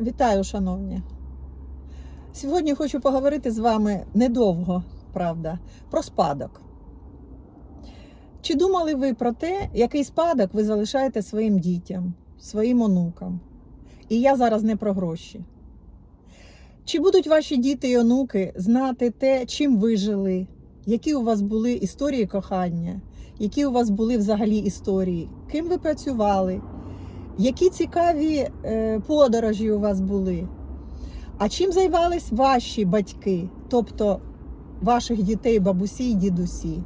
Вітаю, шановні. Сьогодні хочу поговорити з вами недовго, правда, про спадок. Чи думали ви про те, який спадок ви залишаєте своїм дітям, своїм онукам? І я зараз не про гроші. Чи будуть ваші діти і онуки знати те, чим ви жили, які у вас були історії кохання, які у вас були взагалі історії, ким ви працювали, які цікаві е, подорожі у вас були? А чим займались ваші батьки, тобто ваших дітей, бабусі і дідусі?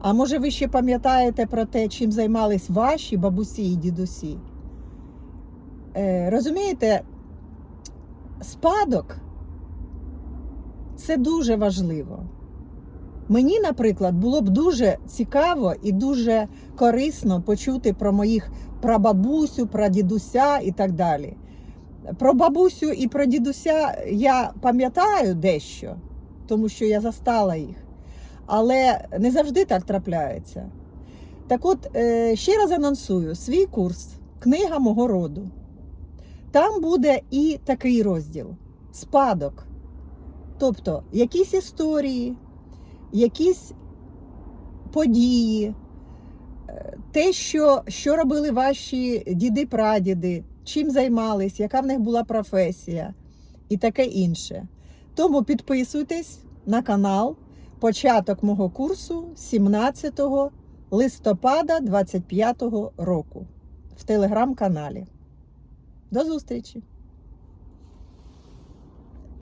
А може ви ще пам'ятаєте про те, чим займались ваші бабусі і дідусі? Е, розумієте, спадок це дуже важливо. Мені, наприклад, було б дуже цікаво і дуже корисно почути про моїх прабабусю, прадідуся і так далі. Про бабусю і про дідуся я пам'ятаю дещо, тому що я застала їх, але не завжди так трапляється. Так от, е, ще раз анонсую свій курс Книга мого роду. Там буде і такий розділ спадок. Тобто якісь історії, якісь події, е, те, що, що робили ваші діди-прадіди, чим займались, яка в них була професія і таке інше. Тому підписуйтесь на канал. Початок мого курсу 17 листопада 2025 року в телеграм-каналі. До зустрічі!